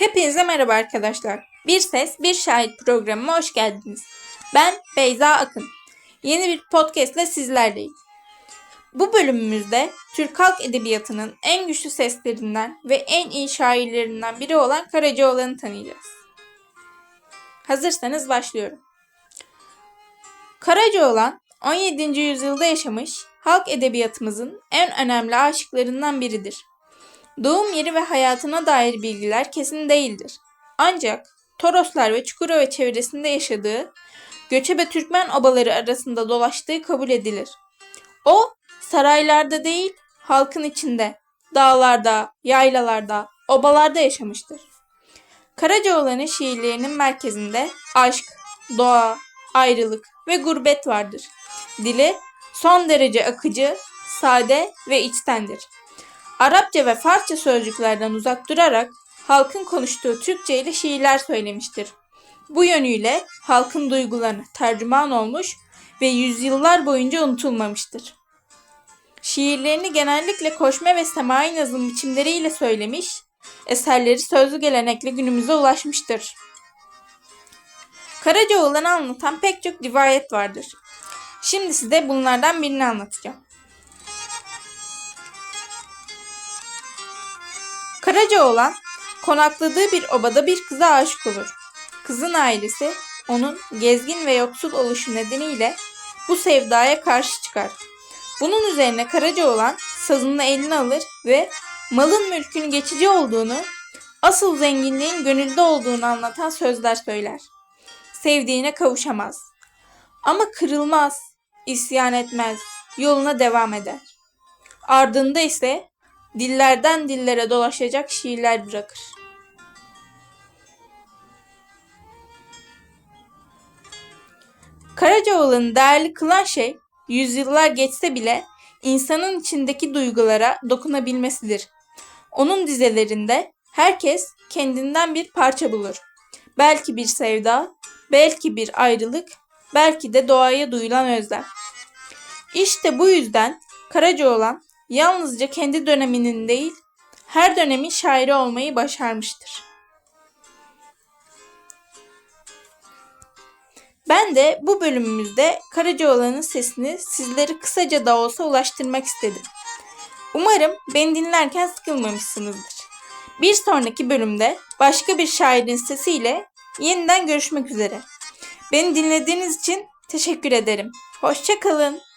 Hepinize merhaba arkadaşlar. Bir Ses Bir Şahit programıma hoş geldiniz. Ben Beyza Akın. Yeni bir podcast ile sizlerleyim. Bu bölümümüzde Türk Halk Edebiyatı'nın en güçlü seslerinden ve en iyi şairlerinden biri olan Karacaoğlan'ı tanıyacağız. Hazırsanız başlıyorum. Karacaoğlan 17. yüzyılda yaşamış halk edebiyatımızın en önemli aşıklarından biridir. Doğum yeri ve hayatına dair bilgiler kesin değildir. Ancak Toroslar ve Çukurova çevresinde yaşadığı, göçebe Türkmen obaları arasında dolaştığı kabul edilir. O, saraylarda değil, halkın içinde, dağlarda, yaylalarda, obalarda yaşamıştır. Karacaoğlan'ın şiirlerinin merkezinde aşk, doğa, ayrılık ve gurbet vardır. Dili son derece akıcı, sade ve içtendir. Arapça ve Farsça sözcüklerden uzak durarak halkın konuştuğu Türkçe ile şiirler söylemiştir. Bu yönüyle halkın duygularına tercüman olmuş ve yüzyıllar boyunca unutulmamıştır. Şiirlerini genellikle koşma ve semai nazım biçimleriyle söylemiş, eserleri sözlü gelenekle günümüze ulaşmıştır. Karacaoğlan'ı anlatan pek çok rivayet vardır. Şimdi size bunlardan birini anlatacağım. Karacaoğlan konakladığı bir obada bir kıza aşık olur. Kızın ailesi onun gezgin ve yoksul oluşu nedeniyle bu sevdaya karşı çıkar. Bunun üzerine Karacaoğlan sazını eline alır ve malın mülkün geçici olduğunu, asıl zenginliğin gönülde olduğunu anlatan sözler söyler. Sevdiğine kavuşamaz. Ama kırılmaz, isyan etmez, yoluna devam eder. Ardında ise dillerden dillere dolaşacak şiirler bırakır. Karacaoğlan'ı değerli kılan şey, yüzyıllar geçse bile insanın içindeki duygulara dokunabilmesidir. Onun dizelerinde herkes kendinden bir parça bulur. Belki bir sevda, belki bir ayrılık, belki de doğaya duyulan özlem. İşte bu yüzden Karacaoğlan yalnızca kendi döneminin değil, her dönemin şairi olmayı başarmıştır. Ben de bu bölümümüzde Karacaoğlan'ın sesini sizlere kısaca da olsa ulaştırmak istedim. Umarım beni dinlerken sıkılmamışsınızdır. Bir sonraki bölümde başka bir şairin sesiyle yeniden görüşmek üzere. Beni dinlediğiniz için teşekkür ederim. Hoşçakalın.